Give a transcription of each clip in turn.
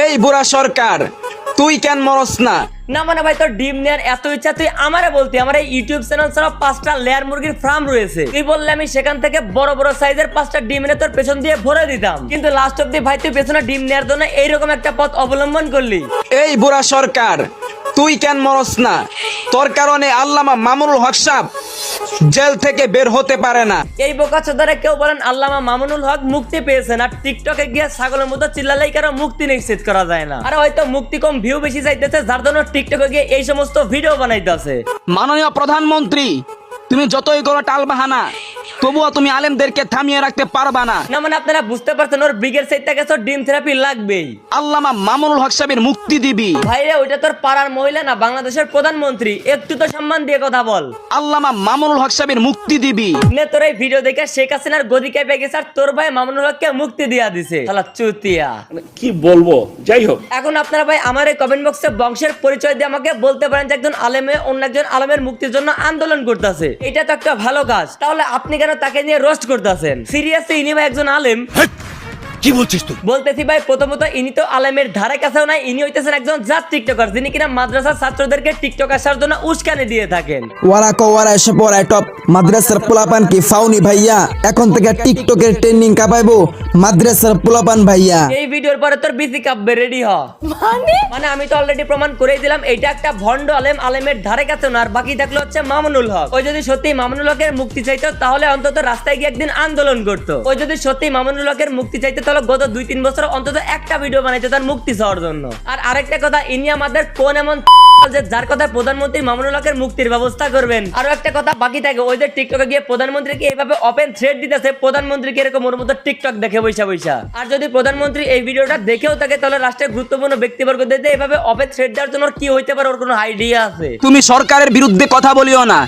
এই বুড়া সরকার তুই কেন মরস না? না মানে ভাই তোর ডিম নেওয়ার এত ইচ্ছা তুই আমারে বলতি আমার এই ইউটিউব চ্যানেল ছাড়া পাঁচটা লেয়ার মুরগির ফার্ম রয়েছে। তুই বললে আমি সেখান থেকে বড় বড় সাইজের পাঁচটা ডিম এনে তোর পেছন দিয়ে ভরে দিতাম। কিন্তু লাস্ট অব্দি ভাই তুই পেছনে ডিম নেওয়ার জন্য এইরকম একটা পথ অবলম্বন করলি। এই বুড়া সরকার তুই কেন মরস না? তোর কারণে আল্লামা মামুনুল হক সাহেব জেল থেকে বের হতে পারে না। এই বোকা চোদারে কেউ বলেন আল্লামা মামুনুল হক মুক্তি পেয়েছেন আর টিকটকে গিয়ে ছাগলের মতো চিল্লালেই কারও মুক্তি নিশ্চিত করা যায় না। আর হয়তো মুক্তি কম ভিউ বেশি চাইতেছে যার জন্য টিকটকে গিয়ে এই সমস্ত ভিডিও বানাইতেছে। মাননীয় প্রধানমন্ত্রী তুমি যতই করো টাল বাহানা তবুও তুমি আলেমদেরকে থামিয়ে রাখতে পারবা না। না মানে আপনারা বুঝতে পারছেন ওর ব্রিগেড সাইড থেকে তো ডিম থেরাপি লাগবেই। আল্লামা মামুনুল হক সাহেবের মুক্তি দিবি। ভাইরে ওইটা তোর পাড়ার মহিলা না বাংলাদেশের প্রধানমন্ত্রী। একটু তো সম্মান দিয়ে কথা বল। আল্লামা মামুনুল হক সাহেবের মুক্তি দিবি। নে তোর এই ভিডিও দেখে শেখ হাসিনার গদি কেঁপে গেছে আর তোর ভাই মামুনুল হককে মুক্তি দিয়া দিছে। শালা চুতিয়া। মানে কি বলব? যাই হোক। এখন আপনারা ভাই আমার এই কমেন্ট বক্সে বংশের পরিচয় দিয়ে আমাকে বলতে পারেন যে একজন আলেমে অন্য একজন আলেমের মুক্তির জন্য আন্দোলন করতেছে। এটা তো একটা ভালো কাজ। তাহলে আপনি কেন তাকে নিয়ে রোস্ট করতেছেন। সিরিয়াসলি ইনি ভাই একজন আলেম? কি বলছিস তুই? বলতেছি ভাই প্রথমত ইনি তো আলেমের ধারে কাছেও নাই ইনি হইতেছেন একজন জাত টিকটকার যিনি কিনা মাদ্রাসার ছাত্রদেরকে টিকটক আসার জন্য উস্কানি দিয়ে থাকেন। ওয়ারা কো ওয়ারা এসে পড়ায় টপ মাদ্রাসার পোলাপান কি ফাউনি ভাইয়া? এখন থেকে টিকটকের ট্রেন্ডিং কাপাইবো মাদ্রাসার পোলাপান ভাইয়া। এই ভিডিওর পরে তোর বিসি কাব্যে রেডি হ। মানে? আমি তো অলরেডি প্রমাণ করেই দিলাম এটা একটা ভন্ড আলেম আলেমের ধারে কাছে না আর বাকি থাকল হচ্ছে মামুনুল হক। ওই যদি সত্যি মামুনুল হকের মুক্তি চাইতো তাহলে অন্তত রাস্তায় গিয়ে একদিন আন্দোলন করতো। ওই যদি সত্যি মামুনুল হকের মুক্তি চাইতো তাহলে গত দুই তিন বছর অন্তত একটা ভিডিও বানাইতো তার মুক্তি চাওয়ার জন্য। আর আরেকটা কথা ইনি আমাদের কোন এমন যার কথা প্রধানমন্ত্রী মামুনুল হকের মুক্তির ব্যবস্থা করবেন। আরও একটা কথা বাকি থাকে, ওই যে টিকটকে গিয়ে প্রধানমন্ত্রীকে এইভাবে ওপেন থ্রেড দিতেছে? প্রধানমন্ত্রীকে এরকম ওর মতো টিকটক দেখে বৈশা বৈশা? আর যদি প্রধানমন্ত্রী এই ভিডিওটা দেখেও থাকে, তাহলে রাষ্ট্রের গুরুত্বপূর্ণ ব্যক্তিবর্গদের দিয়ে এইভাবে ওপেন থ্রেড দেওয়ার জন্য কি হইতে পারে, ওর কোনো আইডিয়া আছে? তুমি সরকারের বিরুদ্ধে কথা বলিও না।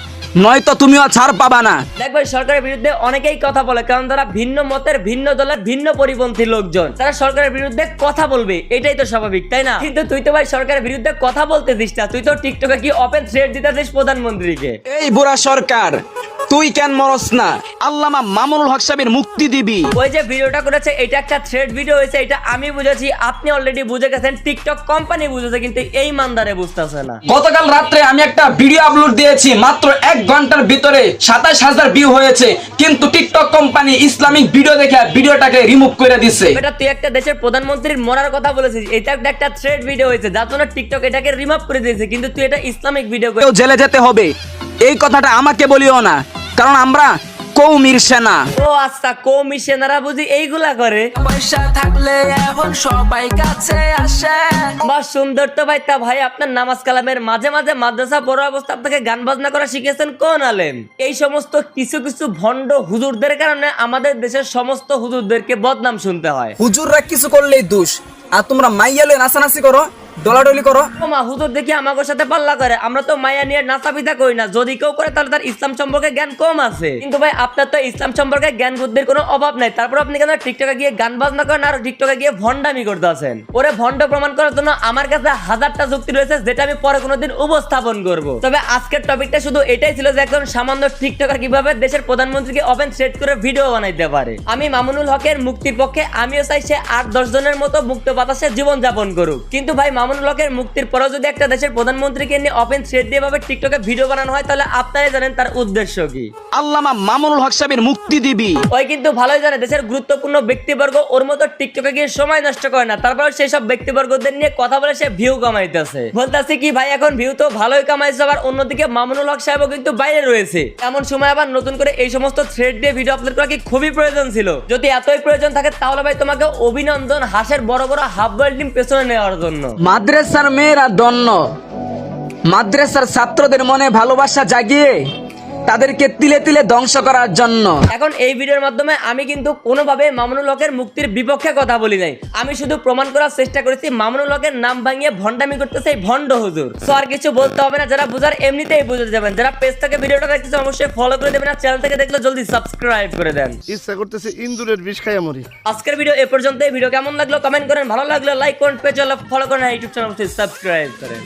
নয়তো তুমিও ছাড় পাবা না। দেখবে সরকারের বিরুদ্ধে অনেকেই কথা বলে কারণ তারা ভিন্ন মতের ভিন্ন দলের ভিন্ন পরিপন্থী লোকজন। তারা সরকারের বিরুদ্ধে কথা বলবে এটাই তো স্বাভাবিক তাই না? কিন্তু তুই তো ভাই সরকারের বিরুদ্ধে কথা বলতে দিস না তুই তো টিকটকে কি ওপেন থ্রেড দিতে দিস প্রধানমন্ত্রীকে? এই বুড়া সরকার তুই কেন মরস না? আল্লামা মামুনুল হক সাহেবের মুক্তি দিবি। ওই যে ভিডিওটা করেছে এটা একটা থ্রেড ভিডিও হয়েছে এটা আমি বুঝেছি আপনি অলরেডি বুঝে গেছেন টিকটক কোম্পানি বুঝেছে কিন্তু এই মানদারে বুঝতেছে না। গতকাল রাত্রে আমি একটা ভিডিও আপলোড দিয়েছি মাত্র এক ঘণ্টার ভিতরে সাতাশ হাজার ভিউ হয়েছে কিন্তু টিকটক কোম্পানি ইসলামিক ভিডিও দেখে ভিডিওটাকে রিমুভ করে দিচ্ছে এটা তুই একটা দেশের প্রধানমন্ত্রীর মরার কথা বলেছিস এটা একটা থ্রেড ভিডিও হয়েছে যার জন্য টিকটক এটাকে রিমুভ করে দিয়েছে কিন্তু তুই এটা ইসলামিক ভিডিও কেউ জেলে যেতে হবে। এই কথাটা আমাকে বলিও না। কারণ আমরা কৌমির সেনা। ও আচ্ছা কমিশনাররা বুঝি এইগুলা করে? পয়সা থাকলে এখন সবাই কাছে আসে। বা সুন্দর তো ভাই। তা ভাই আপনার নামাজ কালামের মাঝে মাঝে মাদ্রাসা বড় অবস্থা আপনাকে গান বাজনা করা শিখেছেন কোন আলেম? এই সমস্ত কিছু কিছু ভণ্ড হুজুরদের কারণে আমাদের দেশের সমস্ত হুজুরদেরকে বদনাম শুনতে হয়। হুজুররা কিছু করলেই দোষ। আর তোমরা মাইয়ালে নাচানাচি করো। ডলাডলি করো। মা, হুজুর দেখি আমাকে সাথে পাল্লা করে। আমরা তো মায়া নিয়ে নাচা পিতা করি না। যদি কেউ করে, তাহলে তার ইসলাম সম্পর্কে জ্ঞান কম আছে। কিন্তু ভাই, আপনার তো ইসলাম সম্পর্কে জ্ঞান বুদ্ধির কোনো অভাব নাই। তারপর আপনি কেন টিকটকে গিয়ে গান বাজনা করেন আর টিকটকে গিয়ে ভণ্ডামি করতে আছেন? ওরে ভণ্ড প্রমাণ করার জন্য আমার কাছে হাজারটা যুক্তি রয়েছে, যেটা আমি পরে কোনোদিন উপস্থাপন করব। তবে আজকের টপিকটা শুধু এটাই ছিল যে একজন সামান্য টিকটকার কীভাবে দেশের প্রধানমন্ত্রীকে ওপেন সেট করে ভিডিও বানাইতে পারে। আমি মামুনুল হকের মুক্তির পক্ষে, আমিও চাই সে আট দশ জনের মতো মুক্ত বাতাসে জীবন যাপন করুক। কিন্তু ভাই মামুনুল হকের মুক্তির পরেও যদি একটা দেশের প্রধানমন্ত্রীকে নিয়ে ওপেন থ্রেড দিয়ে ভাবে টিকটকে ভিডিও বানানো হয় তাহলে আপনারাই জানেন তার উদ্দেশ্য কি। আল্লামা মামুনুল হক সাহেবের মুক্তি দিবি। ওই কিন্তু ভালোই জানে দেশের গুরুত্বপূর্ণ ব্যক্তিবর্গ ওর মতো টিকটকে গিয়ে সময় নষ্ট করে না তারপর সেই সব ব্যক্তিবর্গদের নিয়ে কথা বলে সে ভিউ কামাইতেছে। বলতেছে কি ভাই এখন ভিউ তো ভালোই কামাইছে আবার অন্যদিকে মামুনুল হক সাহেবও কিন্তু বাইরে রয়েছে। এমন সময় আবার নতুন করে এই সমস্ত থ্রেড দিয়ে ভিডিও আপলোড করা কি খুবই প্রয়োজন ছিল। যদি এতই প্রয়োজন থাকে তাহলে ভাই তোমাকে অভিনন্দন হাসের বড় বড় হাফ বয়েল টিম পেছনে নেওয়ার জন্য। মাদ্রাসার মেয়েরা দন্য মাদ্রাসার ছাত্রদের মনে ভালোবাসা জাগিয়ে তাদেরকে তিলে তিলে ধ্বংস করার জন্য। এখন এই ভিডিওর মাধ্যমে আমি কিন্তু কোনোভাবে মামুনুল হকের মুক্তির বিপক্ষে কথা বলি নাই। আমি শুধু প্রমাণ করার চেষ্টা করেছি মামুনুল হকের নাম ভাঙিয়ে ভণ্ডামি করতেছে এই ভণ্ড হুজুর। তো আর কিছু বলতে হবে না যারা বুঝার এমনিতেই বুঝে যাবেন। যারা পেজ থেকে ভিডিওটা দেখতেছে অবশ্যই ফলো করে দেবেন আর চ্যানেল থেকে দেখলে জলদি সাবস্ক্রাইব করে দেন। ইচ্ছা করতেছে ইন্দুরের বিষ খাইয়া মরি। আজকের ভিডিও এ পর্যন্ত ভিডিও কেমন লাগল? কমেন্ট করেন। ভালো লাগল লাইক করুন। পেজ ফলো করেন ইউটিউব চ্যানেল সাবস্ক্রাইব করেন।